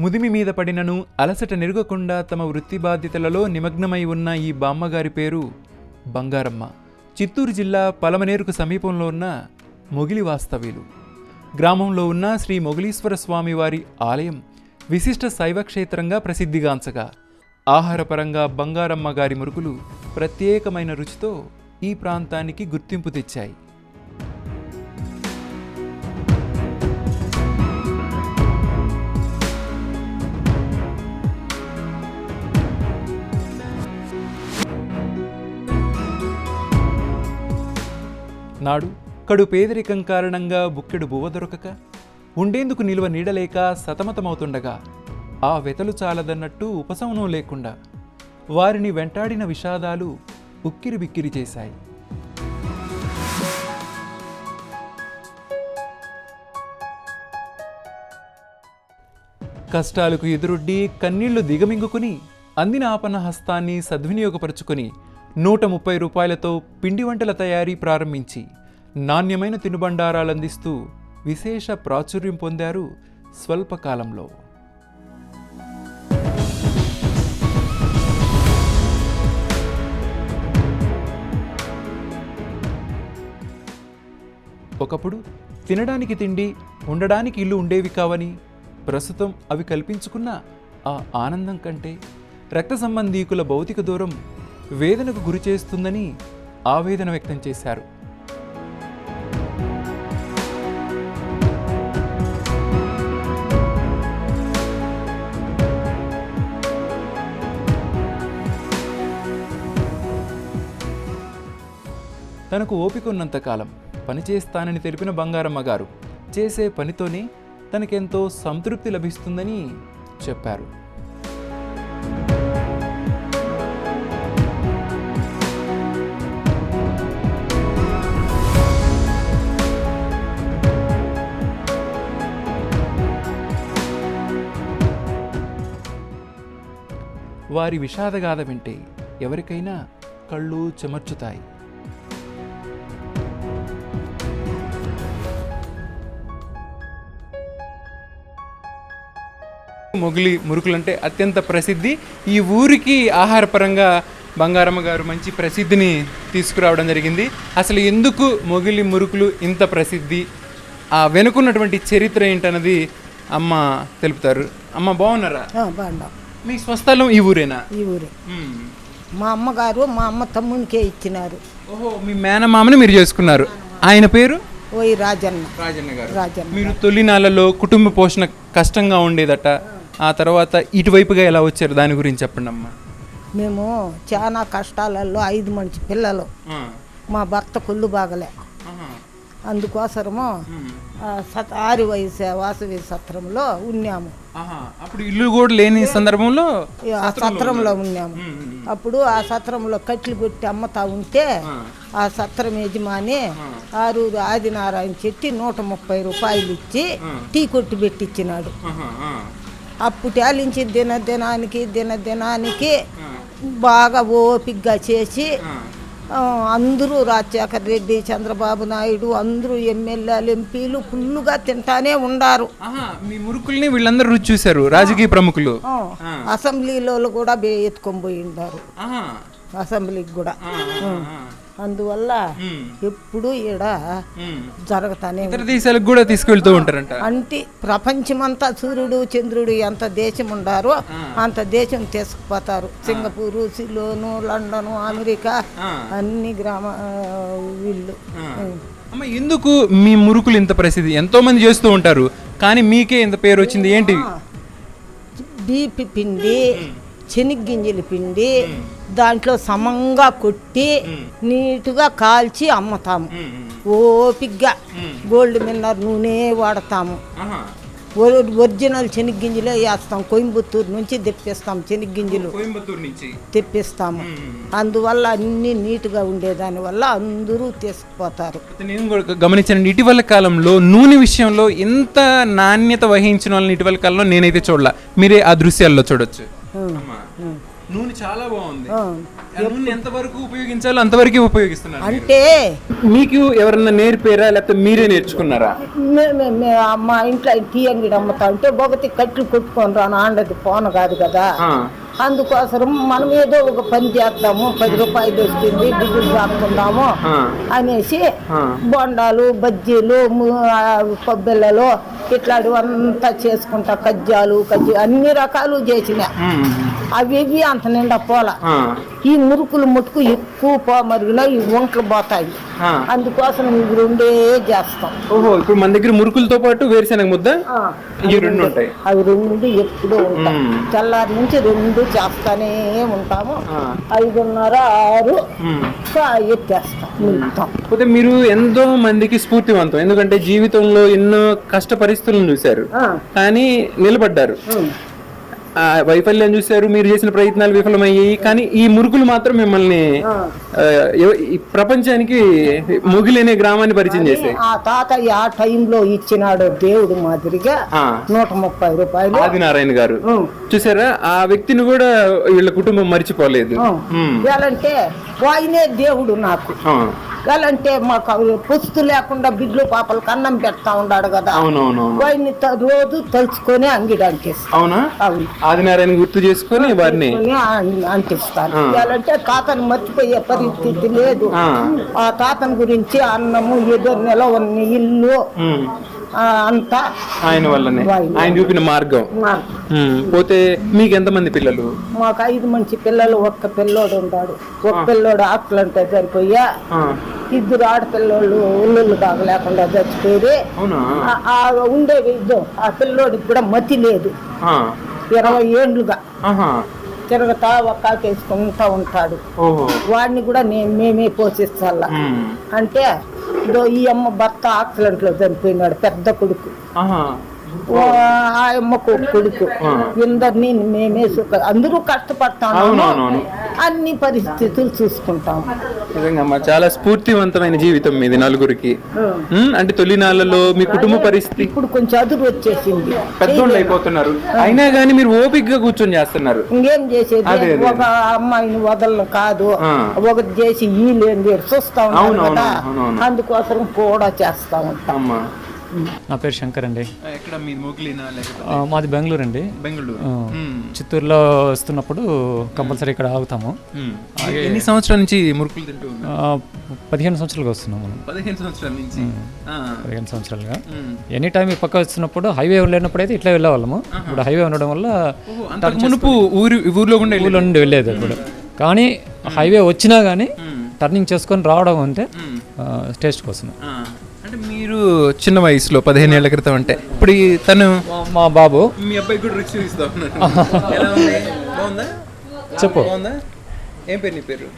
ముదిమి మీద పడినను అలసట నెరుగకుండా తమ వృత్తి బాధ్యతలలో నిమగ్నమై ఉన్న ఈ బామ్మగారి పేరు బంగారమ్మ. చిత్తూరు జిల్లా పలమనేరుకు సమీపంలో ఉన్న మొగిలి వాస్తవ్యులు. గ్రామంలో ఉన్న శ్రీ మొగిలీశ్వర స్వామివారి ఆలయం విశిష్ట శైవ క్షేత్రంగా ప్రసిద్ధిగాంచగా ఆహారపరంగా బంగారమ్మ గారి మురుకులు ప్రత్యేకమైన రుచితో ఈ ప్రాంతానికి గుర్తింపు తెచ్చాయి. నాడు కడు పేదరికం కారణంగా బుక్కెడు బువ్వ దొరకక ఉండేందుకు నిలువ నీడలేక సతమతమవుతుండగా ఆ వెతలు చాలదన్నట్టు ఉపశమనం లేకుండా వారిని వెంటాడిన విషాదాలు ఉక్కిరి బిక్కిరి చేశాయి. కష్టాలకు ఎదురొడ్డి కన్నీళ్ళు దిగమింగుకుని అందిన ఆపన హస్తాన్ని సద్వినియోగపరుచుకొని నూట ముప్పై రూపాయలతో పిండి వంటల తయారీ ప్రారంభించి నాణ్యమైన తినుబండారాలు అందిస్తూ విశేష ప్రాచుర్యం పొందారు స్వల్పకాలంలో. ఒకప్పుడు తినడానికి తిండి ఉండడానికి ఇల్లు ఉండేవి కావని ప్రస్తుతం అవి కల్పించుకున్న ఆ ఆనందం కంటే రక్త సంబంధీకుల భౌతిక దూరం వేదనకు గురి చేస్తుందని ఆవేదన వ్యక్తం చేశారు. తనకు ఓపిక ఉన్నంతకాలం పనిచేస్తానని తెలిపిన బంగారమ్మ గారు చేసే పనితోనే తనకెంతో సంతృప్తి లభిస్తుందని చెప్పారు. వారి విషాదగాథ వింటే ఎవరికైనా కళ్ళు చెమర్చుతాయి. మొగిలి మురుకులు అంటే అత్యంత ప్రసిద్ధి. ఈ ఊరికి ఆహారపరంగా బంగారమ్మ గారు మంచి ప్రసిద్ధిని తీసుకురావడం జరిగింది. అసలు ఎందుకు మొగిలి మురుకులు ఇంత ప్రసిద్ధి? ఆ వెనుకున్నటువంటి చరిత్ర ఏంటన్నది అమ్మ తెలుపుతారు. అమ్మ బాగున్నారా? బాగున్నాం. మీ స్వస్థలం ఈ ఊరేనా? ఈ ఊరే. మా అమ్మగారు మా అమ్మ తమ్మునికే ఇచ్చినారు. ఓహో మీ మేనమామని మీరు చేసుకున్నారు. ఆయన పేరు? ఓయ్ రాజన్న. రాజన్న గారు. రాజన్న మీరు తొలినాళ్ళలో కుటుంబ పోషణ కష్టంగా ఉండేదట. ఆ తర్వాత ఇటువైపుగా ఎలా వచ్చారు? దాని గురించి చెప్పండి అమ్మా. మేము చాలా కష్టాలలో ఐదు మంచి పిల్లలు. మా భర్త కొల్లు బాగలే. అందుకోసము సత్ ఆరి వయసు వాసవి సత్రంలో ఉన్నాము. అప్పుడు ఇల్లు కూడా లేని సందర్భంలో ఆ సత్రంలో ఉన్నాము. అప్పుడు ఆ సత్రంలో కట్లు కొట్టి అమ్మతా ఉంటే ఆ. సత్రం యజమాని ఆరూరు ఆదినారాయణ చెట్టి నూట ముప్పై రూపాయలు ఇచ్చి టీ కొట్టి పెట్టించినాడు అప్పుటేలించి దినదినానికి దినదినానికి బాగా ఓపిగ్గా చేసి అందరూ రాజశేఖర్ రెడ్డి చంద్రబాబు నాయుడు అందరూ ఎమ్మెల్యేలు ఎంపీలు ఫుల్లుగా తింటానే ఉండారు. మీ మురుకుల్ని వీళ్ళందరూ రుచి చూశారు రాజకీయ ప్రముఖులు. అసెంబ్లీలో కూడా ఎత్తుకొని పోయి ఉండారు అసెంబ్లీకి కూడా. అందువల్ల ఎప్పుడు ఈడ. జరుగుతానే ఇతర దేశాలకు కూడా తీసుకెళ్తూ ఉంటారంట. అంటే ప్రపంచమంతా సూర్యుడు చంద్రుడు ఎంత దేశం ఉండారో అంత దేశం తీసుకుపోతారు. Singapore Ceylon London America. అన్ని గ్రామ వీళ్ళు. అమ్మ ఎందుకు మీ మురుకులు ఇంత ప్రసిద్ధి? ఎంతో మంది చేస్తూ ఉంటారు. కానీ మీకే ఇంత పేరు వచ్చింది. ఏంటి బీపి పిండి శనగ్గింజల పిండి దాంట్లో సమంగా కొట్టి నీటుగా కాల్చి అమ్ముతాము. ఓపిగ్గా గోల్డ్ మిన్నర్ నూనె వాడతాము. ఒరిజినల్ శనగ్గింజలే వేస్తాం. కోయంబత్తూరు నుంచి తెప్పిస్తాం శనగ్గింజలు. తెప్పిస్తాము. అందువల్ల అన్నీ నీట్గా ఉండేదాని వల్ల అందరూ తీసుకుపోతారు. అయితే నేను కూడా గమనించానండి. ఇటీవల కాలంలో నూనె విషయంలో ఎంత నాణ్యత వహించిన వాళ్ళని ఇటీవల కాలంలో నేనైతే చూడలే. మీరే ఆ దృశ్యాల్లో చూడొచ్చు. నూనె చాలా బాగుంది. నూనె ఎంత వరకు ఉపయోగించాలో అంతవరకు ఉపయోగిస్తున్నారు. అంటే మీకు ఎవరన్నా నేర్పారా? లేకపోతే మీరే నేర్చుకున్నారా? మే- ఇంట్లో టీ అంగడి అమ్ముతా ఉంటే ఒకటి కట్లు కొట్టుకొని రాను ఆండది పోను కాదు కదా. అందుకోసం మనం ఏదో ఒక పని చేద్దాము పది రూపాయలు వస్తుంది బిడ్డలు సాపుకుందాము. అనేసి. బొండాలు బజ్జీలు పబ్బెళ్ళలు ఇట్లాంటివంతా చేసుకుంటా కజ్జాలు కజ్జి అన్ని రకాలు చేసిన ఉమ్. అవి ఇవి అంత నిండా పోల. ఈ మురుకులు ముట్టుకు ఎక్కువ పో మరిగిన ఈ వంటలు పోతాయి. అందుకోసం ఇవి రెండే చేస్తాం. ఓహో ఇప్పుడు మన దగ్గర మురుకులతో పాటు వేరుశెనగ ముద్ద రెండు ఉంటాయి. అవి రెండు ఎప్పుడూ ఉంటాయి. తెల్లారి నుంచి రెండు చేస్తానే ఉంటాము. ఐదున్నర ఆరు. ఎత్తేస్తాం కాకపోతే మీరు ఎంతో మందికి స్ఫూర్తివంతం. ఎందుకంటే జీవితంలో ఎన్నో కష్ట పరిస్థితులను చూశారు కానీ నిలబడ్డారు. వైఫల్యం చూశారు మీరు చేసిన ప్రయత్నాలు విఫలమయ్యాయి కానీ ఈ మురుకులు మాత్రం మిమ్మల్ని ప్రపంచానికి ముగిలేనే గ్రామాన్ని పరిచయం చేశాయి. ఆ తాతయ్య ఆ టైంలో ఇచ్చినాడు దేవుడు మాదిరిగా. నూట ముప్పై రూపాయలు. ఆదినారాయణ గారు. చూసారా? ఆ వ్యక్తిని కూడా వీళ్ళ కుటుంబం మర్చిపోలేదు. ఆయనే దేవుడు నాకు. ఆ. ఎలాంటే మాకు పుస్తు లేకుండా బిడ్లు పాపలకు అన్నం పెడతా ఉన్నాడు కదా వాడిని రోజు తలుచుకొని అంగిడి అంటిస్తాను అవునా అవును ఆదినారాయణ గుర్తు చేసుకొని వారిని అంటిస్తాను. ఎలాంటే తాతను మర్చిపోయే పరిస్థితి లేదు ఆ. తాతని గురించి అన్నము ఏదో నిలవని ఇల్లు ఉమ్. ఆ, అంతా ఆయన వల్లనే ఆయన. చూపిన మార్గం. పోతే మీకు ఎంతమంది పిల్లలు మాకు ఐదు మంచి పిల్లలు ఒక్క పిల్లోడు ఉన్నాడు ఒక పిల్లోడు ఆకులు అంటే సరిపోయా. ఇద్దరు ఆడపిల్లోళ్ళు ఉల్లుళ్ళు బాగా లేకుండా చచ్చిపోయి ఉండేవి ఇద్దరు ఆ పిల్లోడికి కూడా మతి లేదు. ఇరవై ఏండ్లుగా. తిరగతా ఒక్కాకేసుకుంటా ఉంటాడు. వాడిని కూడా నేను మేమే పోషిస్తాల. అంటే ఈ అమ్మ భర్త యాక్సిడెంట్లో చనిపోయినాడు పెద్ద కొడుకు. ఆహా. ఓ ఆ అమ్మకు ఒక కొడుకు. ఇందరినీ మేమే సుఖ అందరూ కష్టపడతాము. అన్ని పరిస్థితులు చూసుకుంటాం చాలా స్ఫూర్తివంతమైన జీవితం మీది నలుగురికి. అంటే తొలినాళ్ళలో మీ కుటుంబ పరిస్థితి. ఇప్పుడు కొంచెం అదురు వచ్చేసింది. పెద్దోళ్ళు అయిపోతున్నారు. అయినా కానీ మీరు ఓపికగా కూర్చొని చేస్తున్నారు. ఇంకేం చేసేది. ఒక అమ్మాయిని వదలను కాదు. ఒకటి చేసి ఈ లేని చూస్తా కదా. అవునవును. అందుకోసం కూడా చేస్తా ఉంటాం. నా పేరు శంకర్ అండి. ఎక్కడ? మీ మాది బెంగళూరు అండి. బెంగళూరు. చిత్తూరులో వస్తున్నప్పుడు కంపల్సరీ ఇక్కడ ఆగుతాము. ఎన్ని సంవత్సరాల నుంచి మురుకులు తింటూ పదిహేను సంవత్సరాలుగా వస్తున్నాం మనం. పదిహేను సంవత్సరాల నుంచి. పదిహేను సంవత్సరాలుగా. ఎనీ టైం ఈ పక్క వస్తున్నప్పుడు హైవే లేనప్పుడు అయితే ఇట్లా వెళ్ళేవాళ్ళము. ఇప్పుడు హైవే ఉండడం వల్ల మునుపు ఊరి ఊర్లో కూడా ఊళ్ళో నుండి వెళ్ళేది ఇప్పుడు కానీ హైవే వచ్చినా కానీ టర్నింగ్ చేసుకొని రావడం అంటే టేస్ట్ కోసం మీరు చిన్న వయసులో పదిహేను ఏళ్ళ క్రితం అంటే ఇప్పుడు ఈ తను మా- బాబు. మీ అబ్బాయి కూడా ఉంది? బాగుందా? చెప్పు. బాగుందా? ఏం పేరు నీ పేరు?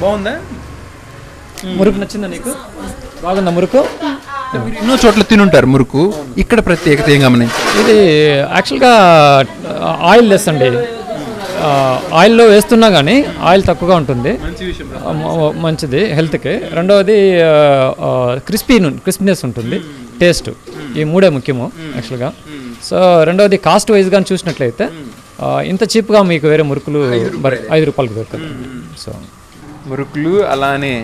బాగుందా? మురుకు నచ్చిందా నీకు? బాగుందా మురుకు? మీరు ఎన్నో చోట్ల తినుంటారు మురుకు. ఇక్కడ ప్రత్యేకత ఏం గమనించి ఇది యాక్చువల్గా ఆయిల్ లెస్ అండి ఆయిల్లో వేస్తున్నా కానీ ఆయిల్ తక్కువగా ఉంటుంది. మంచిది హెల్త్కి. రెండవది క్రిస్పీ క్రిస్పీనెస్ ఉంటుంది టేస్ట్. ఈ మూడే ముఖ్యము యాక్చువల్గా. సో రెండవది కాస్ట్ వైజ్ కానీ చూసినట్లయితే ఇంత చీప్గా మీకు వేరే మురుకులు ఐదు రూపాయలకు దొరుకుతుంది సో. మురుకులు అలానే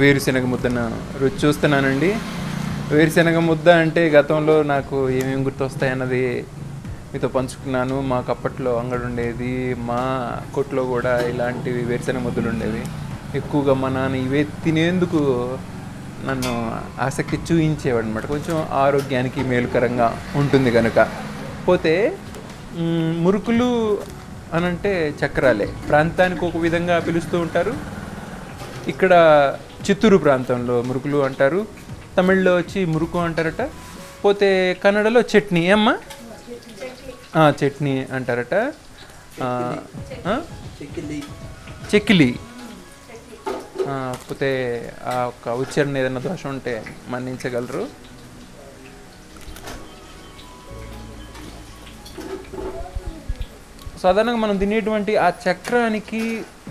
వేరుశెనగ ముద్దన రుచి చూస్తున్నానండి. వేరుశెనగ ముద్ద అంటే గతంలో నాకు ఏమేమి గుర్తొస్తాయి అన్నది మీతో పంచుకున్నాను. మాకు అప్పట్లో అంగడి ఉండేది మా కొట్లో కూడా ఇలాంటివి వేరుశెనగ ముద్దలు ఉండేవి ఎక్కువగా మా నాన్న ఇవే తినేందుకు నన్ను ఆసక్తి చూయించేవాడు అనమాట కొంచెం ఆరోగ్యానికి మేలుకరంగా ఉంటుంది కనుక పోతే మురుకులు మురుకులు అనంటే చక్రాలే. ప్రాంతానికి ఒక విధంగా పిలుస్తూ ఉంటారు. ఇక్కడ చిత్తూరు ప్రాంతంలో మురుకులు అంటారు. తమిళ్ళో వచ్చి మురుకు అంటారట. పోతే కన్నడలో చట్నీ. అమ్మ చట్నీ అంటారట? చెక్కిలి. పోతే ఆ ఒక ఉచ్చారణ ఏదైనా దోషం ఉంటే మన్నించగలరు. సాధారణంగా మనం తినేటువంటి ఆ చక్రానికి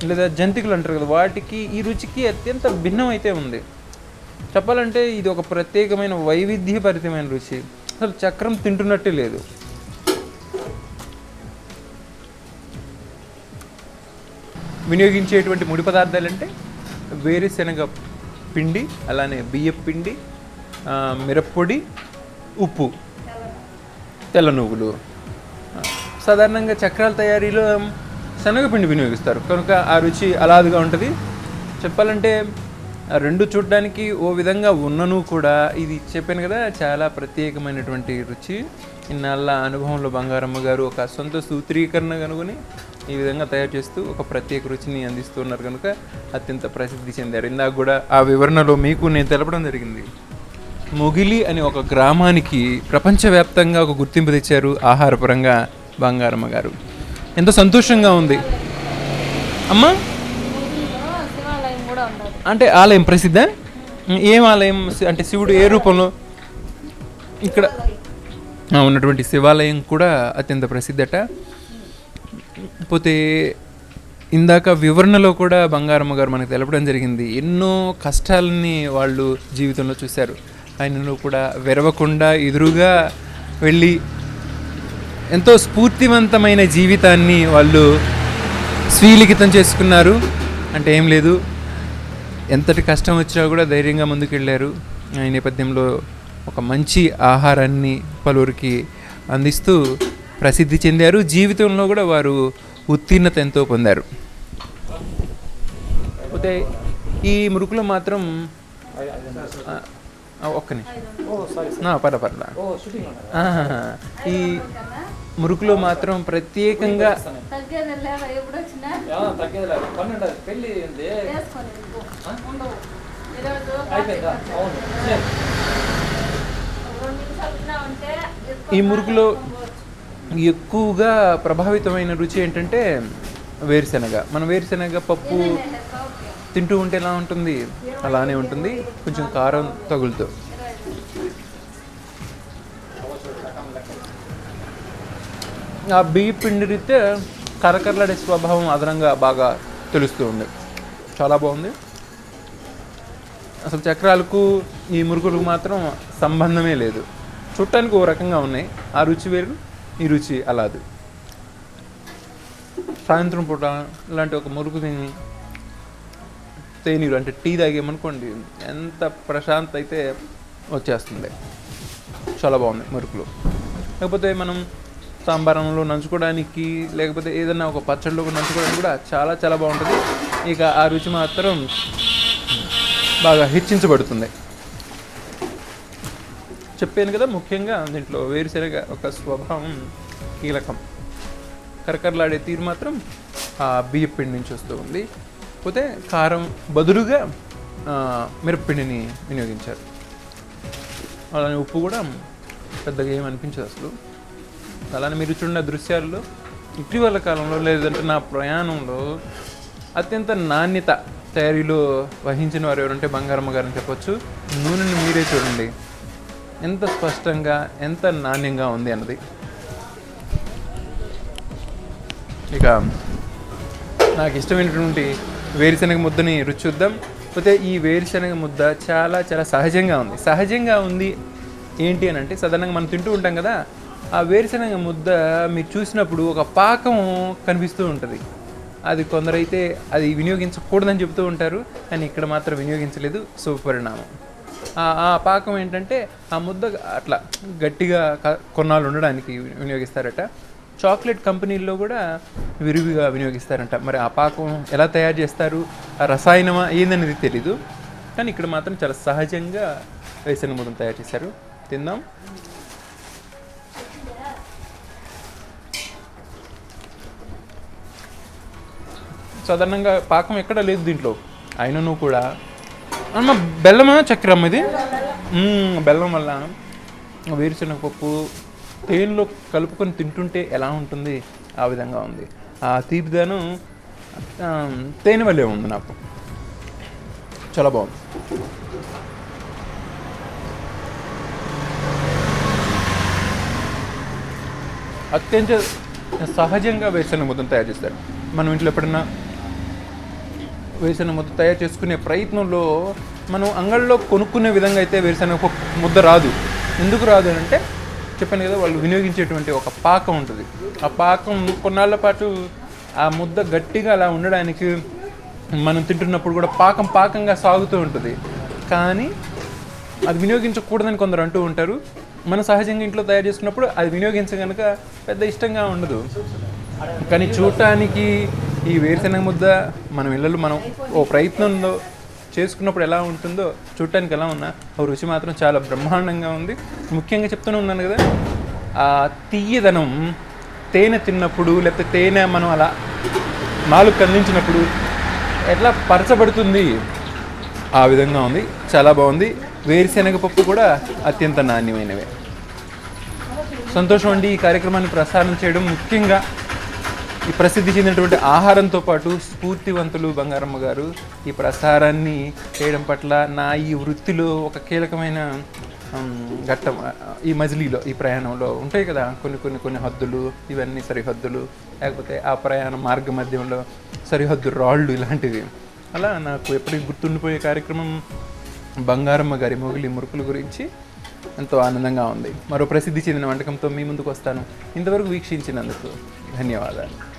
లేదా జంతికలు అంటారు కదా వాటికి ఈ రుచికి అత్యంత భిన్నం అయితే ఉంది. చెప్పాలంటే ఇది ఒక ప్రత్యేకమైన వైవిధ్యభరితమైన రుచి. అసలు చక్రం తింటున్నట్టే లేదు. వినియోగించేటువంటి ముడి పదార్థాలు అంటే వేరుశనగ పిండి అలానే బియ్యం పిండి మిరప్పొడి ఉప్పు. తెల్ల నువ్వులు. సాధారణంగా చక్రాల తయారీలో శనగపిండి వినియోగిస్తారు. కనుక ఆ రుచి అలాదిగా ఉంటుంది. చెప్పాలంటే రెండు చూడడానికి ఓ విధంగా ఉన్నను కూడా ఇది చెప్పాను కదా చాలా ప్రత్యేకమైనటువంటి రుచి. ఇన్నాళ్ళ అనుభవంలో బంగారమ్మ గారు ఒక సొంత సూత్రీకరణ కనుగొని ఈ విధంగా తయారు చేస్తూ ఒక ప్రత్యేక రుచిని అందిస్తున్నారు కనుక అత్యంత ప్రసిద్ధి చెందారు. ఇందాక కూడా ఆ వివరణలో మీకు నేను తెలపడం జరిగింది. మొగిలి అనే ఒక గ్రామానికి ప్రపంచవ్యాప్తంగా ఒక గుర్తింపు తెచ్చారు ఆహారపరంగా బంగారమ్మ గారు. ఎంతో సంతోషంగా ఉంది. అమ్మా! అంటే ఆలయం ప్రసిద్ధ? ఏం ఆలయం? అంటే శివుడు ఏ రూపంలో? ఇక్కడ ఉన్నటువంటి శివాలయం కూడా అత్యంత ప్రసిద్ధట. పోతే ఇందాక వివరణలో కూడా బంగారమ్మ గారు మనకు తెలపడం జరిగింది. ఎన్నో కష్టాలని వాళ్ళు జీవితంలో చూశారు. ఆయనలో కూడా వెరవకుండా ఎదురుగా వెళ్ళి ఎంతో స్ఫూర్తివంతమైన జీవితాన్ని వాళ్ళు స్వీలిఖితం చేసుకున్నారు. అంటే ఏం లేదు. ఎంతటి కష్టం వచ్చినా కూడా ధైర్యంగా ముందుకెళ్ళారు ఈ నేపథ్యంలో ఒక మంచి ఆహారాన్ని పలువురికి అందిస్తూ ప్రసిద్ధి చెందారు. జీవితంలో కూడా వారు ఉత్తీర్ణత ఎంతో పొందారు. పోతే ఈ మురుకులో మాత్రం ఒక్కని పర్ల పర్ల. ఈ మురుకులో మాత్రం ప్రత్యేకంగా ఈ మురుకులో ఎక్కువగా ప్రభావితమైన రుచి ఏంటంటే వేరుశెనగ. మన వేరుశెనగ పప్పు తింటూ ఉంటే ఎలా ఉంటుంది? అలానే ఉంటుంది. కొంచెం కారం తగులుతూ. ఆ బియ్య పిండి రీతే కరకరలాడే స్వభావం అదనంగా బాగా తెలుస్తూ ఉంది. చాలా బాగుంది. అసలు చక్రాలకు ఈ మురుకులకు మాత్రం సంబంధమే లేదు. చూడటానికి ఓ రకంగా ఉన్నాయి. ఆ రుచి వేరు ఈ రుచి అలాది. సాయంత్రం పూట ఇలాంటి ఒక మురుగు తిని తేనీరు అంటే టీ తాగేమనుకోండి ఎంత ప్రశాంత అయితే వచ్చేస్తుంది. చాలా బాగుంది మురుకులు. లేకపోతే మనం సాంబారంలో నంచుకోవడానికి లేకపోతే ఏదైనా ఒక పచ్చడిలో నంచుకోవడానికి కూడా చాలా చాలా బాగుంటుంది. ఇక ఆ రుచి మాత్రం బాగా హెచ్చించబడుతుంది. చెప్పాను కదా ముఖ్యంగా దీంట్లో వేరుశెనగ ఒక స్వభావం కీలకం. కరకరలాడే తీరు మాత్రం ఆ బియ్యపిండి నుంచి వస్తూ ఉంది. పోతే కారం బదులుగా మిరప్పిండిని వినియోగించారు. అలానే ఉప్పు కూడా పెద్దగా ఏం అనిపించదు అసలు. అలానే మీరు చూడిన దృశ్యాల్లో ఇటీవల కాలంలో లేదంటే నా ప్రయాణంలో అత్యంత నాణ్యత తయారీలో వహించిన వారు ఎవరంటే బంగారమ్మ గారని చెప్పొచ్చు. నూనెని మీరే చూడండి. ఎంత స్పష్టంగా ఎంత నాణ్యంగా ఉంది అన్నది. ఇక నాకు ఇష్టమైనటువంటి వేరుశనగ ముద్దని రుచి చూద్దాం. పోతే ఈ వేరుశనగ ముద్ద చాలా చాలా సహజంగా ఉంది. సహజంగా ఉంది ఏంటి అని అంటే సాధారణంగా మనం తింటూ ఉంటాం కదా ఆ వేరుశనగ ముద్ద మీరు చూసినప్పుడు ఒక పాకం కనిపిస్తూ ఉంటుంది. అది కొందరైతే అది వినియోగించకూడదని చెబుతూ ఉంటారు కానీ ఇక్కడ మాత్రం వినియోగించలేదు. శుభపరిణామం. ఆ- పాకం ఏంటంటే ఆ ముద్ద అట్లా గట్టిగా కొన్నాళ్ళు ఉండడానికి వినియోగిస్తారట. చాక్లెట్ కంపెనీల్లో కూడా విరివిగా వినియోగిస్తారంట. మరి ఆ పాకం ఎలా తయారు చేస్తారు? ఆ రసాయనమా? ఏందనేది తెలీదు. కానీ ఇక్కడ మాత్రం చాలా సహజంగా వేసిన ముద్దను తయారు చేశారు. తిందాం. సాధారణంగా పాకం ఎక్కడ లేదు దీంట్లో. అయినను కూడా అమ్మ బెల్లమా చక్కెరమ్మ ఇది? బెల్లం వల్ల. వేరుశనగ పప్పు తేనెలో కలుపుకొని తింటుంటే ఎలా ఉంటుంది? ఆ విధంగా ఉంది. ఆ తీపిదనం తేనె వల్లే ఉంది నాకు. చాలా బాగుంది. అత్యంత సహజంగా వేరుశనగ ముద్దను తయారు చేస్తారు. మనం ఇంట్లో ఎప్పుడన్నా వేరుశెనగ ముద్ద తయారు చేసుకునే ప్రయత్నంలో మనం అంగళ్ళలో కొనుక్కునే విధంగా అయితే వేరుశెనగ ఒక ముద్ద రాదు. ఎందుకు రాదు అని అంటే చెప్పాను కదా వాళ్ళు వినియోగించేటువంటి ఒక పాకం ఉంటుంది. ఆ పాకం కొన్నాళ్ళ పాటు ఆ ముద్ద గట్టిగా అలా ఉండడానికి మనం తింటున్నప్పుడు కూడా పాకం పాకంగా సాగుతూ ఉంటుంది. కానీ అది వినియోగించకూడదని కొందరు అంటూ ఉంటారు. మనం సహజంగా ఇంట్లో తయారు చేసుకున్నప్పుడు అది వినియోగించగనుక పెద్ద ఇష్టంగా ఉండదు. కానీ చూడటానికి ఈ వేరుశెనగ ముద్ద మనం ఇళ్ళలో మనం ఓ ప్రయత్నంలో చేసుకున్నప్పుడు ఎలా ఉంటుందో చూడటానికి ఎలా ఉన్నా ఆ రుచి మాత్రం చాలా బ్రహ్మాండంగా ఉంది. ముఖ్యంగా చెప్తూనే ఉన్నాను కదా ఆ తీయదనం తేనె తిన్నప్పుడు లేకపోతే తేనె మనం అలా నాలుగు కందించినప్పుడు ఎట్లా పరచబడుతుంది? ఆ విధంగా ఉంది. చాలా బాగుంది. వేరుశెనగ పప్పు కూడా అత్యంత నాణ్యమైనవే. సంతోషం అండి ఈ కార్యక్రమాన్ని ప్రసారం చేయడం ముఖ్యంగా. ఈ ప్రసిద్ధి చెందినటువంటి ఆహారంతో పాటు స్ఫూర్తివంతులు బంగారమ్మ గారు ఈ ప్రసారాన్ని చేయడం పట్ల నా ఈ వృత్తిలో ఒక కీలకమైన ఘట్టం ఈ మజిలీలో ఈ ప్రయాణంలో ఉంటాయి కదా కొన్ని కొన్ని కొన్ని హద్దులు ఇవన్నీ సరిహద్దులు లేకపోతే ఆ ప్రయాణ మార్గ మధ్యంలో సరిహద్దు రాళ్ళు ఇలాంటివి. అలా నాకు ఎప్పటికీ గుర్తుండిపోయే కార్యక్రమం బంగారమ్మ గారి మొగిలి మురుకుల గురించి ఎంతో ఆనందంగా ఉంది. మరో ప్రసిద్ధి చెందిన వంటకంతో మీ ముందుకు వస్తాను. ఇంతవరకు వీక్షించినందుకు ధన్యవాదాలు.